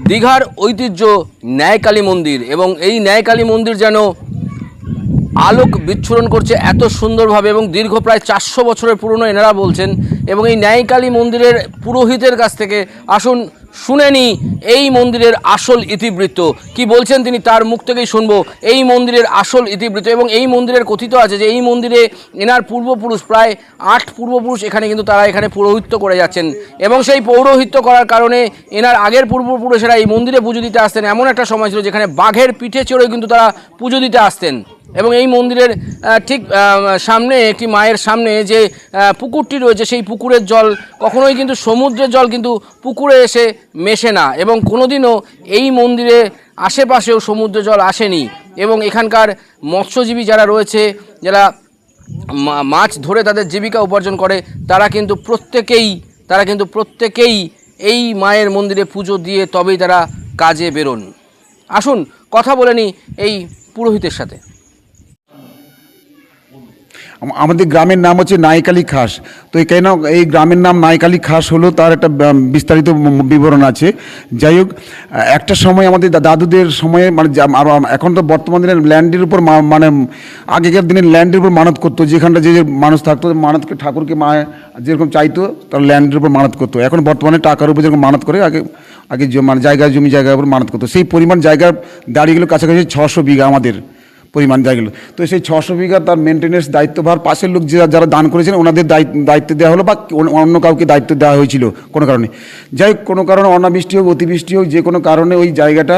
দীঘার ঐতিহ্য ন্যায়কালী মন্দির এবং এই ন্যায়কালী মন্দির যেন আলোক বিচ্ছুরণ করছে এত সুন্দরভাবে এবং দীর্ঘ প্রায় চারশো বছরের পুরনো এনারা বলছেন এবং এই ন্যায়কালী মন্দিরের পুরোহিতের কাছ থেকে আসুন শুনে নি এই মন্দিরের আসল ইতিবৃত্ত। কি বলছেন তিনি? তার মুখ থেকেই শুনব। এই মন্দিরের আসল ইতিবৃত্ত এবং এই মন্দিরের কথিত আছে যে এই মন্দিরে এনার পূর্বপুরুষ, প্রায় আট পূর্বপুরুষ এখানে কিন্তু তারা এখানে পৌরোহিত্য করে যাচ্ছেন। এবং সেই পৌরোহিত্য করার কারণে এনার আগের পূর্বপুরুষেরা এই মন্দিরে পুজো দিতে আসতেন। এমন একটা সময় ছিল যেখানে বাঘের পিঠে চড়ে কিন্তু তারা পুজো দিতে আসতেন। এবং এই মন্দিরের ঠিক সামনে, একটি মায়ের সামনে যে পুকুরটি রয়েছে, সেই পুকুরের জল, কখনোই কিন্তু সমুদ্রের জল কিন্তু পুকুরে এসে মেশে না এবং কোনোদিনও এই মন্দিরে আশেপাশেও সমুদ্র জল আসেনি এবং এখানকার মৎস্যজীবী যারা রয়েছে, যারা মাছ ধরে তাদের জীবিকা উপার্জন করে, তারা কিন্তু প্রত্যেকেই, তারা কিন্তু প্রত্যেকেই এই মায়ের মন্দিরে পুজো দিয়ে তবেই তারা কাজে বেরোন। আসুন, কথা বলে নিই এই পুরোহিতের সাথে। আমাদের গ্রামের নাম হচ্ছে নাইকালি খাস। তো এই কেন এই গ্রামের নাম নাইকালি খাস হলো, তার একটা বিস্তারিত বিবরণ আছে। যাই হোক একটা সময় আমাদের দাদুদের সময়ে মানে এখন তো বর্তমান দিনের ল্যান্ডের উপর মানে আগেকার দিনের ল্যান্ডের উপর মানত করতো, যেখানটা যে মানুষ থাকতো, মানতকে, ঠাকুরকে মা যেরকম চাইতো, তার ল্যান্ডের উপর মানত করতো। এখন বর্তমানে টাকার উপর যেরকম মানত করে, আগে আগে মানে জায়গা, জমি জায়গার উপর মানত করতো। সেই পরিমাণ জায়গার দাঁড়িয়েগুলো কাছাকাছি ছশো বিঘা আমাদের। পরিমাণ জায়গাগুলো তো সেই ছশো বিঘা তার মেনটেন্যান্স দায়িত্বভার পাশের লোক যারা যারা দান করেছেন ওনাদের দায়িত্ব দেওয়া হলো বা অন্য- কাউকে দায়িত্ব দেওয়া হয়েছিল কোনো কারণে। যাই হোক কোনো কারণে অনাবৃষ্টি হোক অতিবৃষ্টি হোক যে কোনো কারণে ওই জায়গাটা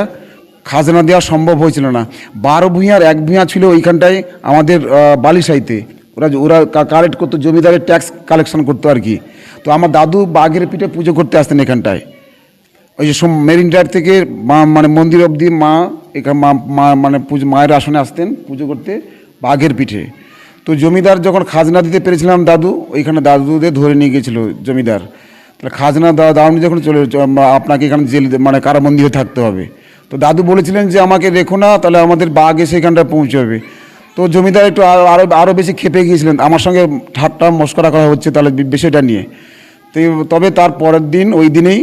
খাজনা দেওয়া সম্ভব হয়েছিল না। বারো ভূঁইয়ার এক ভূঁইয়া ছিল ওইখানটায় আমাদের আহ, বালিসাইতে ওরা ওরা কালেক্ট করতো জমিদারের ট্যাক্স কালেকশন করতো আর কি। তো আমার দাদু বাঘের পিঠে পুজো করতে আসতেন এখানটায়। ওই যে মেরিন ড্রাইভ থেকে মা মানে মন্দির অবধি মা এখানে মা মা মানে পুজো মায়ের আসনে আসতেন পুজো করতে বাঘের পিঠে। তো জমিদার যখন খাজনা দিতে পেরেছিলাম দাদু, ওইখানে দাদুদের ধরে নিয়ে গেছিল জমিদার। তাহলে খাজনা দাওনি যখন চলে আপনাকে এখানে জেল মানে কারাবন্দিতে থাকতে হবে। তো দাদু বলেছিলেন যে, আমাকে রেখো না, তাহলে আমাদের বাঘ এসে এখানটায় পৌঁছবে। তো জমিদার একটু আরও আরও বেশি খেপে গিয়েছিলেন। আমার সঙ্গে ঠাট্টা মস্করা করা হচ্ছে তাহলে বিষয়টা নিয়ে। তো তবে তার পরের দিন, ওই দিনেই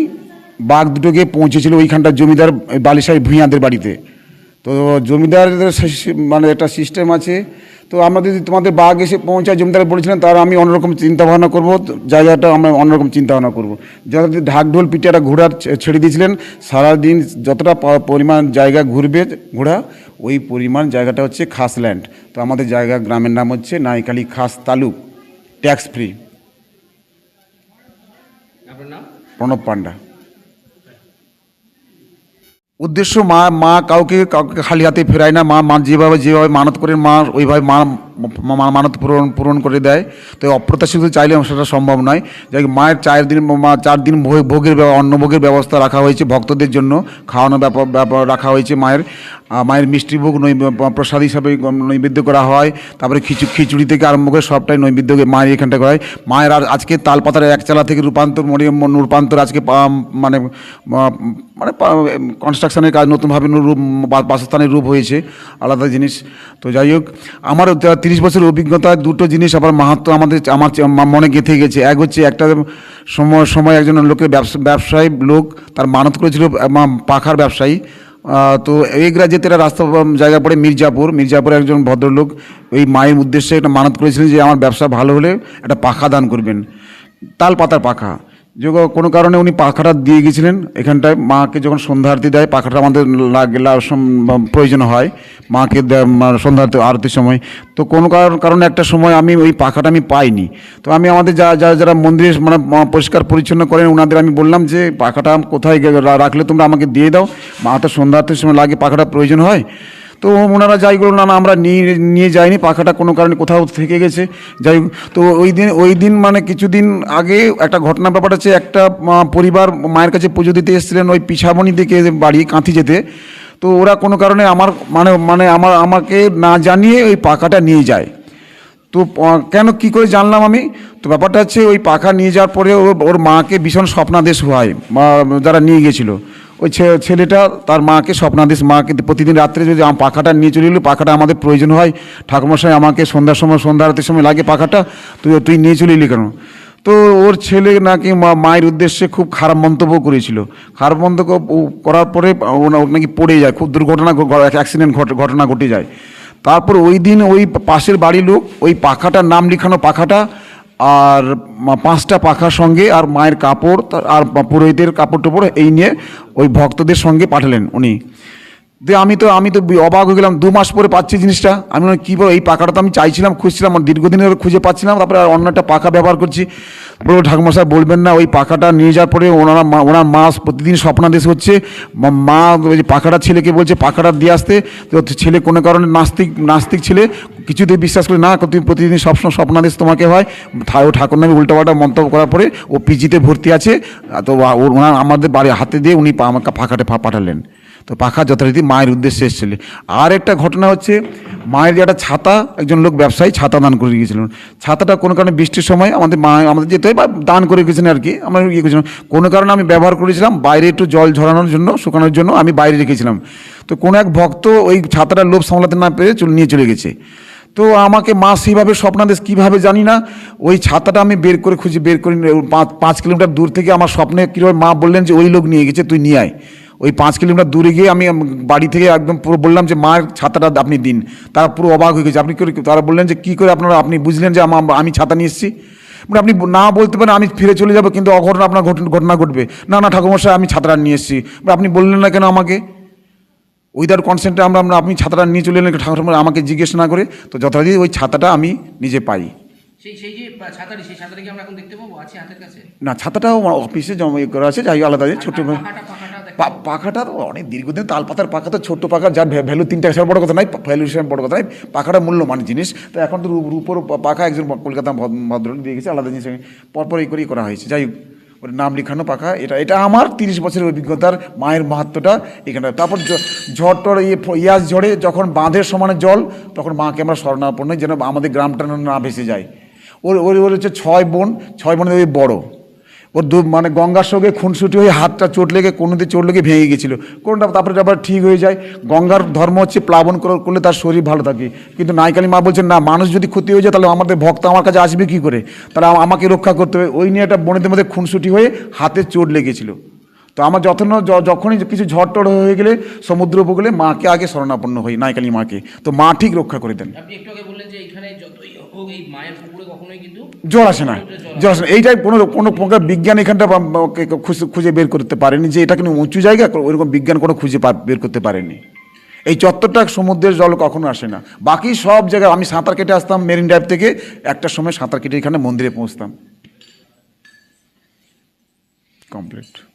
বাঘ দুটোকে পৌঁছেছিল ওইখানটা জমিদার বালিশাই ভূঁইয়াদের বাড়িতে। তো জমিদারদের মানে একটা সিস্টেম আছে। তো আমরা যদি তোমাদের বাঘ এসে পৌঁছায় জমিদার বলেছিলেন তার আমি অন্যরকম চিন্তা ভাবনা করব জায়গাটা আমরা অন্যরকম চিন্তা ভাবনা করব। যারা ঢাক ঢোল পিঠে একটা ঘোড়ার ছেড়ে দিয়েছিলেন সারাদিন যতটা পরিমাণ জায়গা ঘুরবে ঘোড়া ওই পরিমাণ জায়গাটা হচ্ছে খাস ল্যান্ড তো আমাদের জায়গা গ্রামের নাম হচ্ছে নাইকালি খাস তালুক ট্যাক্স ফ্রি প্রণব পান্ডা। উদ্দেশ্য মা মা কাউকে কাউকে খালি হাতে ফেরায় না। মা মা যেভাবে যেভাবে মানত করেন, মা ওইভাবে মা মা- মানত পূরণ পূরণ করে দেয়। তো অপ্রত্যাশিত চাইলে সেটা সম্ভব নয়। যাই মায়ের চার দিন চার দিন ভোগ- ভোগের অন্নভোগের ব্যবস্থা রাখা হয়েছে ভক্তদের জন্য। খাওয়ানো ব্যাপার রাখা হয়েছে মায়ের। মায়ের মিষ্টি ভোগ প্রসাদ হিসাবে নৈবেদ্য করা হয়। তারপরে খিচু খিচুড়ি থেকে আরম্ভ করে সবটাই নৈবেদ্য মায়ের এখানটা করা হয়। মায়ের আর আজকে তালপাতার একচালা থেকে রূপান্তর মনে রূপান্তর আজকে মানে মানে কনস্ট্রাকশনের কাজ নতুনভাবে রূপ বাসস্থানের রূপ হয়েছে। আলাদা জিনিস। তো যাই হোক আমার তিরিশ বছরের অভিজ্ঞতা, দুটো জিনিস আবার মাহাত্ম আমাদের, আমার মনে গেঁথে গেছে। এক হচ্ছে একটা সময় সময় একজন লোকের ব্যবসা, ব্যবসায়ী লোক তার মানত করেছিল পাখার ব্যবসায়ী। তো এই রাজ্যে একটা রাস্তা জায়গা পড়ে মির্জাপুর। মির্জাপুরে একজন ভদ্রলোক, ওই মায়ের উদ্দেশ্যে একটা মানত করেছিলেন যে, আমার ব্যবসা ভালো হলে একটা পাখা দান করবেন। তাল পাতার পাখা। যে কোনো কারণে উনি পাখাটা দিয়ে গেছিলেন। এখানটায় মাকে যখন সন্ধ্যা আরতি দেয়, পাখাটা আমাদের লাগে প্রয়োজন হয়। মাকে সন্ধ্যা আরতি আরতির সময়। তো কোনো কারণ- একটা সময় আমি ওই পাখাটা আমি পাইনি। তো আমি আমাদের যা যারা যারা মন্দিরে মানে পরিষ্কার পরিচ্ছন্ন করেন ওনাদের আমি বললাম যে, পাখাটা কোথায় রাখলে তোমরা আমাকে দিয়ে দাও। মা তো আরতির সময় লাগে পাখাটা প্রয়োজন হয়। তো ওনারা যাই করুন না আমরা নিয়ে নিয়ে যাইনি, পাখাটা কোনো কারণে কোথাও থেকে গেছে। যাই তো ওই দিন ওই দিন মানে কিছুদিন আগে একটা ঘটনা ব্যাপার আছে একটা পরিবার মায়ের কাছে পুজো দিতে এসেছিলেন ওই পিছামণি দিকে বাড়ি, কাঁথি যেতে। তো ওরা কোনো কারণে আমার মানে মানে আমার, আমাকে না জানিয়ে ওই পাখাটা নিয়ে যায়। তো কেন কি করে জানলাম আমি? তো ব্যাপারটা হচ্ছে ওই পাখা নিয়ে যাওয়ার পরে ওর মাকে ভীষণ স্বপ্নাদেশ হয় যারা নিয়ে গেছিল। ওই ছেলেটা তার মাকে স্বপ্নাদেশ, মাকে প্রতিদিন রাত্রে যদি পাখাটা নিয়ে চলে এলো, পাখাটা আমাদের প্রয়োজন হয়। ঠাকুরমশাই আমাকে সন্ধ্যার সময়, সন্ধ্যা আরতির সময় লাগে পাখাটা তুই তুই নিয়ে চলে এলি কেন? তো ওর ছেলে নাকি মা- মায়ের উদ্দেশ্যে খুব খারাপ মন্তব্য করেছিল। খারাপ মন্তব্য করার পরে নাকি পড়ে যায়, খুব দুর্ঘটনা অ্যাক্সিডেন্ট ঘটনা ঘটে যায়। তারপর ওই দিন ওই পাশের বাড়ির লোক, ওই পাখাটার নাম লিখানো পাখাটা আর পাঁচটা পাখার সঙ্গে আর মায়ের কাপড়, আর পুরোহিতের কাপড় টাপড় এই নিয়ে ওই ভক্তদের সঙ্গে পাঠালেন উনি। দিয়ে আমি তো আমি তো অবাক হয়ে গেলাম, দু মাস পরে পাচ্ছি জিনিসটা। আমি কী বলো, এই পাখাটা তো আমি চাইছিলাম, খুঁজছিলাম, আমার দীর্ঘদিনের খুঁজে পাচ্ছিলাম, তারপরে আর অন্য একটা পাখা ব্যবহার করছি। বলো ঠাকুমশাই বলবেন না, ওই পাখাটা নিয়ে যাওয়ার পরে ওনারা ওনার মা প্রতিদিন স্বপ্নাদেশ হচ্ছে। মা- ওই পাখাটা ছেলেকে বলছে, পাখাটা দিয়ে আসতে, তো ছেলে কোনো কারণে নাস্তিক নাস্তিক ছেলে, কিছুতেই বিশ্বাস করে না তুমি প্রতিদিন সবসময় স্বপ্নাদেশ তোমাকে হয়। ও ঠাকুর নামে উল্টোপাল্টা মন্তব্য করার পরে ও পিজিতে ভর্তি আছে তো ওনার আমাদের বাড়ি হাতে দিয়ে উনি আমাকে পাখাটা পাঠালেন। তো পাখা যথারীতি মায়ের উদ্দেশ্যে এসেছিল। আর একটা ঘটনা হচ্ছে, মায়ের যে একটা ছাতা, একজন লোক ব্যবসায়ী ছাতা দান করে গিয়েছিলেন। ছাতাটা কোনো কারণে বৃষ্টির সময় আমাদের মা, আমাদের যেতে হয় বা দান করে গেছেন আর কি, আমরা ইয়ে করেছিলাম। কোনো কারণে আমি ব্যবহার করেছিলাম, বাইরে একটু জল ঝরানোর জন্য, শুকানোর জন্য আমি বাইরে রেখেছিলাম। তো কোনো এক ভক্ত ওই ছাতাটার লোভ সামলাতে না পেরে নিয়ে চলে গেছে। তো আমাকে মা সেইভাবে স্বপ্নাদেশ কীভাবে জানি না, ওই ছাতাটা আমি বের করে খুঁজে বের করে পাঁচ কিলোমিটার দূর থেকে আমার স্বপ্নে কীভাবে মা বললেন যে ওই লোক নিয়ে গেছে, তুই নিয়ে আয়। ওই পাঁচ কিলোমিটার দূরে গিয়ে আমি বাড়ি থেকে একদম পুরো বললাম যে, মার ছাতাটা আপনি দিন। তারা পুরো অবাক হয়ে গেছে। আপনি তারা বললেন যে, কী করে আপনারা, আপনি বুঝলেন যে, আমা- ছাতা নিয়ে এসেছি? মানে আপনি না বলতে পারেন, আমি ফিরে চলে যাব, কিন্তু অঘটনা আপনার ঘটনা ঘটবে। না না, ঠাকুরমশাই, আমি ছাতাটা নিয়ে এসেছি। আপনি বললেন না কেন আমাকে? উইদাউট কনসেন্টে আমরা আপনি ছাতাটা নিয়ে চলে এলেন ঠাকুর আমাকে জিজ্ঞেস না করে, তো যথারীতি ওই ছাতাটা আমি নিজে পাই। সেই সেই যে ছাতাটি সেই ছাতাটি কি আমরা এখন দেখতে পাবো? আছে হাতের কাছে? না ছাতাটাও অফিসে জমা ইয়ে করা আছে যাই হোক আলাদা ছোটো পাখাটা অনেক দীর্ঘদিন তাল পাতার পাখা তো ছোট্ট পাখা যার ভ্যালু তিন টাকা হিসাবে বড় কথা নাই ভ্যালু হিসাবে বড় কথা নাই পাখাটা মূল্যবান জিনিস। তো এখন তো রূপোর পাখা একজন কলকাতা ভদ- ভদ্রলোক দিয়ে গেছে আলাদা জিনিস পরপর এই করেই করা হয়েছে। যাই হোক ওর নাম লিখানো পাখা এটা এটা আমার তিরিশ বছরের অভিজ্ঞতার মায়ের মাহাত্মটা এখানে। তারপর ঝড় টড় ইয়ে ইয়াস ঝড়ে যখন বাঁধের সমানে জল তখন মাকে আমরা স্মরণাপন্ন যেন আমাদের গ্রামটা না ভেসে যায়। ওর ওর ওর হচ্ছে ছয় বোন, ছয় বোনের ওই বড়ো। ওর দু মানে গঙ্গার সঙ্গে খুনসুটি হয়ে হাতটা চোট লেগে কোনো দিন চোট লেগে ভেঙে গেছিল। কোনটা তারপরে আবার ঠিক হয়ে যায়, গঙ্গার ধর্ম হচ্ছে প্লাবন করলে তার শরীর ভালো থাকে। কিন্তু নাইকালি মা বলছেন, না, মানুষ যদি ক্ষতি হয়ে যায়, তাহলে আমাদের ভক্ত আমার কাছে আসবে কী করে? তাহলে আমাকে রক্ষা করতে হবে। ওই নিয়ে একটা বোনেদের মধ্যে খুনসুটি হয়ে হাতে চোট লেগেছিল। তো আমার যখন যখনই কিছু ঝড় টড় হয়ে গেলে সমুদ্র উপকূলে মাকে আগে শরণাপন্ন হই নাইকালি মাকে। তো মা ঠিক রক্ষা করে দেন। আপনি একটু আগে বললেন যে এখানে যতই হোক এই মায়ের পুকুরে কখনোই কিন্তু জল আসে না। জল আসে না। এইটাই কোনো কোনো প্রকার বিজ্ঞান এখানটা খুঁজে- বের করতে পারেনি। যে এটা কিন্তু উঁচু জায়গা ওইরকম বিজ্ঞান কোনো খুঁজে বের করতে পারেনি। এই চত্বরটা সমুদ্রের জল কখনো আসে না। বাকি সব জায়গায় আমি সাঁতার কেটে আসতাম মেরিন ড্রাইভ থেকে। একটা সময় সাঁতার কেটে এখানে মন্দিরে পৌঁছতাম। কমপ্লিট।